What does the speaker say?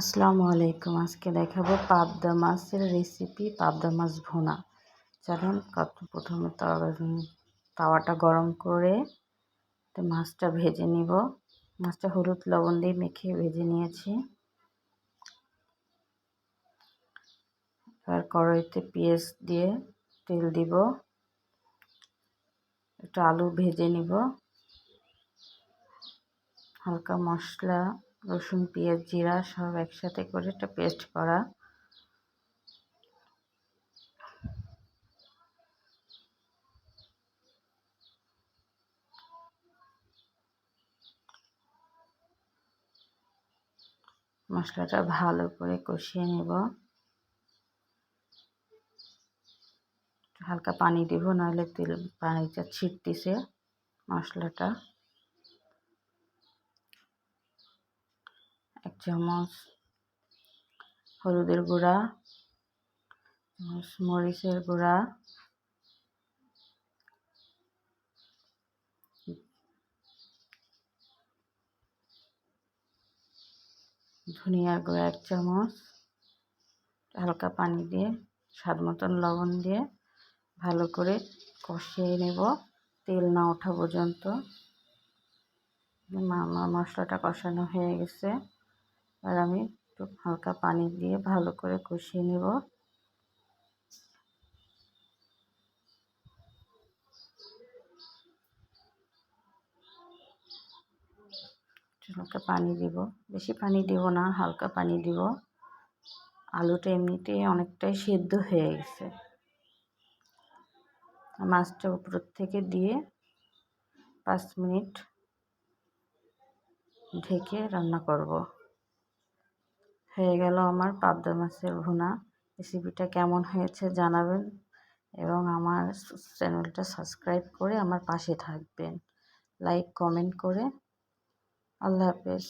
আসসালামু আলাইকুম। আজকে দেখাবো পাবদা মাছের রেসিপি পাবদা মাছ ভুনা। চলেন কত প্রথমে তাওয়াটা গরম করে মাছটা ভেজে নিব। মাছটা হলুদ লবণ দিয়ে মেখে ভেজে নিয়েছি। এবার কড়াইতে পেঁয়াজ দিয়ে তেল দিব। একটু আলু ভেজে নিব। হালকা মশলা রসুন, পেঁয়াজ, জিরা সব একসাথে করে একটা পেস্ট করা। মশলাটা ভালো করে কষিয়ে নেব। হালকা পানি দিব নাহলে তেল, পানিটা ছিটতেছে মশলাটা। এক চামচ হলুদের গুঁড়া চামচ মরিচের গুঁড়া ধনিয়ার গুঁড়া এক চামচ, হালকা পানি দিয়ে, স্বাদ মতন লবণ দিয়ে ভালো করে কষিয়ে নেব। তেল না ওঠা পর্যন্ত। মশলাটা কষানো হয়ে গেছে। আর আমি একটু হালকা পানি দিয়ে ভালো করে কষিয়ে নেব। হালকা পানি দিব। বেশি পানি দিব না, হালকা পানি দিব। আলুটা এমনিতেই অনেকটাই সেদ্ধ হয়ে গেছে। মাছটা উপর থেকে দিয়ে পাঁচ মিনিট ঢেকে রান্না করব। হয়ে গেল আমার পাবদা মাছের ভুনা। রেসিপিটা কেমন হয়েছে জানাবেন এবং আমার চ্যানেলটা সাবস্ক্রাইব করে আমার পাশে থাকবেন। লাইক কমেন্ট করে। আল্লাহ হাফেজ।